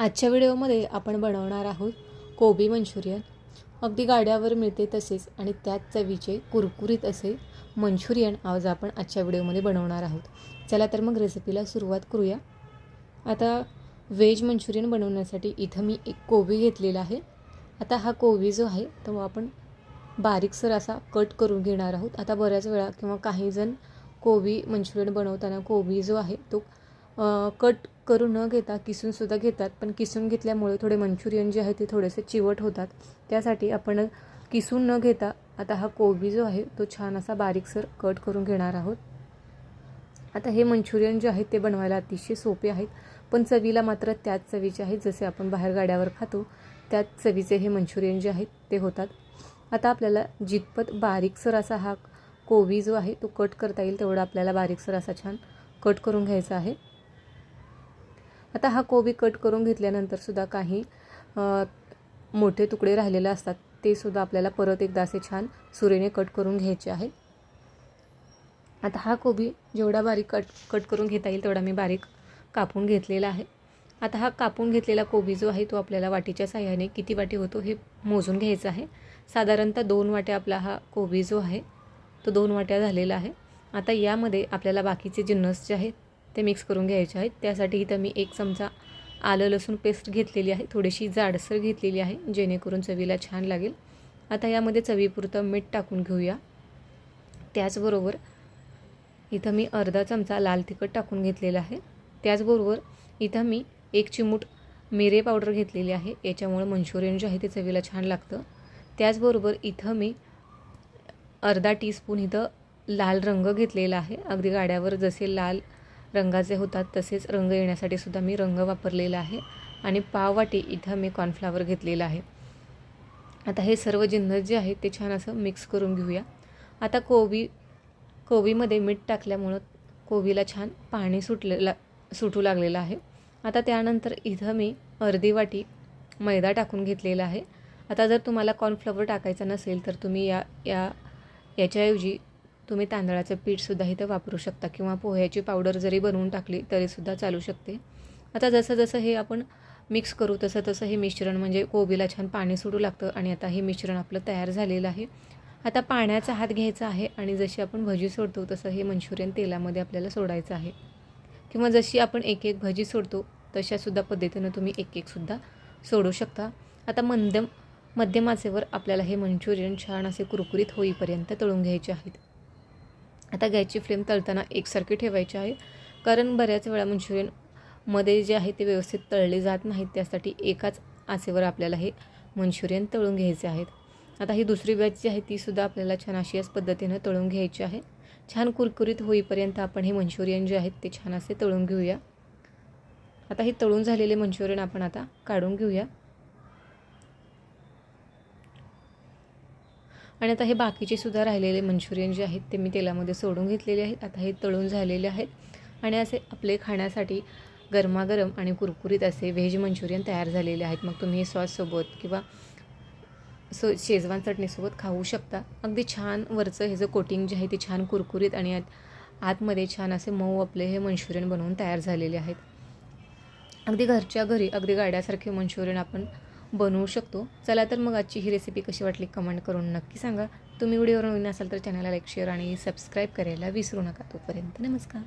आजच्या व्हिडिओमध्ये आपण बनवणार आहोत कोबी मंचुरियन. अगदी गाड्यावर मिळते तसेच आणि त्याच चवीचे कुरकुरीत असे मंचुरियन आज आपण आजच्या व्हिडिओमध्ये बनवणार आहोत. चला तर मग रेसिपीला सुरुवात करूया. आता व्हेज मंचुरियन बनवण्यासाठी इथं मी एक कोबी घेतलेला आहे. आता हा कोबी जो आहे तो आपण बारीकसर असा कट करून घेणार आहोत. आता बऱ्याच वेळा किंवा काही जण कोबी मंचुरियन बनवताना कोबी जो आहे तो कट करून न घेता किसूनसुद्धा घेतात. पण किसून घेतल्यामुळे थोडे मंचुरियन जे आहे ते थोडेसे चिवट होतात. त्यासाठी आपण किसून न घेता आता हा कोबी जो आहे तो छान असा बारीकसर कट करून घेणार आहोत. आता हे मंचुरियन जे आहेत ते बनवायला अतिशय सोपे आहेत. पण चवीला मात्र त्याच चवीचे आहेत जसे आपण बाहेर गाड्यावर खातो त्याच चवीचे हे मंचुरियन जे आहेत ते होतात. आता आपल्याला जितपत बारीकसर असा हा कोबी जो आहे तो कट करता येईल तेवढा आपल्याला बारीकसर असा छान कट करून घ्यायचा आहे. आता हा कोबी कट करून घेतल्यानंतर सुद्धा काही मोठे तुकडे राहिलेले असतात. ते सुद्धा आपल्याला परत एकदा असे छान सुरेने कट करून घ्यायचे आहे. आता हा कोबी जेवढा बारीक कट कट करून घेता येईल तेवढा मी बारीक कापून घेतलेला आहे. आता हा कापून घेतलेला कोबी जो आहे तो आपल्याला वाटीच्या साह्याने किती वाटी होतो हे मोजून घ्यायचं आहे. साधारणतः दोन वाट्या आपला हा कोबी जो आहे तो दोन वाट्या झालेला आहे. आता यामध्ये आपल्याला बाकीचे जिन्नस जे आहेत ते मिक्स करून घ्यायचे आहेत. त्यासाठी इथं मी एक चमचा आलं लसूण पेस्ट घेतलेली आहे. थोडीशी जाडसर घेतलेली आहे जेणेकरून चवीला छान लागेल. आता यामध्ये चवीपुरतं मीठ टाकून घेऊया. त्याचबरोबर इथं मी अर्धा चमचा लाल तिखट टाकून घेतलेला आहे. त्याचबरोबर इथं मी एक चिमूट मिरे पावडर घेतलेली आहे. याच्यामुळं मंचुरियन जे आहे ते चवीला छान लागतं. त्याचबरोबर इथं मी अर्धा टीस्पून इथं लाल रंग घेतलेला आहे. अगदी गाड्यावर जसे लाल रंगाचे होतात तसेच रंग येण्यासाठी सुद्धा मी रंग वापरलेला आहे आणि पाववाटी इथं मी कॉर्नफ्लावर घेतलेला आहे. आता हे सर्व जिन्नस जे आहे ते छान असं मिक्स करून घेऊया. आता कोबी कोबीमध्ये मीठ टाकल्यामुळं कोबीला छान पाणी सुटलेला सुटू लागलेलं आहे. आता त्यानंतर इथं मी अर्धी वाटी मैदा टाकून घेतलेला आहे. आता जर तुम्हाला कॉर्नफ्लॉवर टाकायचा नसेल तर तुम्ही या या याच्याऐवजी तुम्ही तांदळाचं पीठसुद्धा इथं वापरू शकता किंवा पोह्याची पावडर जरी बनवून टाकली तरीसुद्धा चालू शकते. आता जसं जसं हे आपण मिक्स करू तसं तसं हे मिश्रण म्हणजे कोबीला छान पाणी सोडू लागतं आणि आता हे मिश्रण आपलं तयार झालेलं आहे. आता पाण्याचा हात घ्यायचा आहे आणि जशी आपण भजी सोडतो तसं हे मंचुरियन तेलामध्ये आपल्याला सोडायचं आहे. किंवा जशी आपण एक एक भजी सोडतो तशासुद्धा पद्धतीनं तुम्ही एक एकसुद्धा सोडू शकता. आता मध्यम मध्यमाचेवर आपल्याला हे मंचुरियन छान असे कुरकुरीत होईपर्यंत तळून घ्यायचे आहेत. आता गॅसची फ्लेम तळताना एकसारखी ठेवायची आहे. कारण बऱ्याच वेळा मंचुरियनमध्ये जे आहे ते व्यवस्थित तळले जात नाहीत त्यासाठी एकाच आचेवर आपल्याला हे मंचुरियन तळून घ्यायचे आहेत. आता ही दुसरी बॅच जी आहे तीसुद्धा आपल्याला छान अशी याच पद्धतीनं तळून घ्यायची आहे. छान कुरकुरीत होईपर्यंत आपण हे मंचुरियन जे आहेत ते छान असे तळून घेऊया. आता हे तळून झालेले मंचुरियन आपण आता काढून घेऊया. आणि आता हे बाकीचे सुद्धा राहिलेले मंचुरियन जे आहेत ते मी तेलामध्ये सोडून घेतलेले आहेत. आता हे तळून झालेले आहेत. आणि असे आपले खाण्यासाठी गरमागरम आणि कुरकुरीत असे व्हेज मंचुरियन तयार झालेले आहेत. मग तुम्ही हे सॉससोबत किंवा सो शेजवान चटणीसोबत खाऊ शकता. अगदी छान वरचं हे जे कोटिंग जे आहे ते छान कुरकुरीत आणि आत आतमध्ये छान असे मऊ आपले हे मंचुरियन बनवून तयार झालेले आहेत. अगदी घरच्या घरी अगदी गाड्यासारखे मंचुरियन आपण बनवू शकतो. चला तर मग आजची ही रेसिपी कशी वाटली कमेंट करून नक्की सांगा. तुम्ही व्हिडिओवर नवीन असाल तर चॅनलला लाईक शेअर आणि सबस्क्राईब करायला विसरू नका तोपर्यंत नमस्कार.